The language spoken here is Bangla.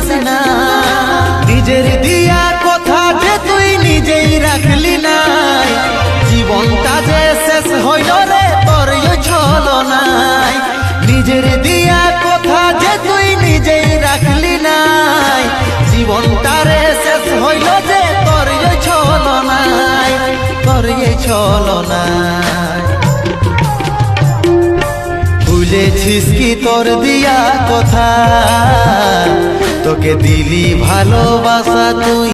পাস নিজের দিয়া কথা যে তুই নিজেই রাখলি না। জীবনটা যে শেষ হইল রে তোর চল নাই নিজের দিয়া কথা যে তুই নিজেই রাখলি নাই জীবনটা রে শেষ হইল যে তোর ছল নাই তোর ছল নাই ভুলেছিস কি তোর দিয়া কথা? তোকে দিলি ভালোবাসা তুই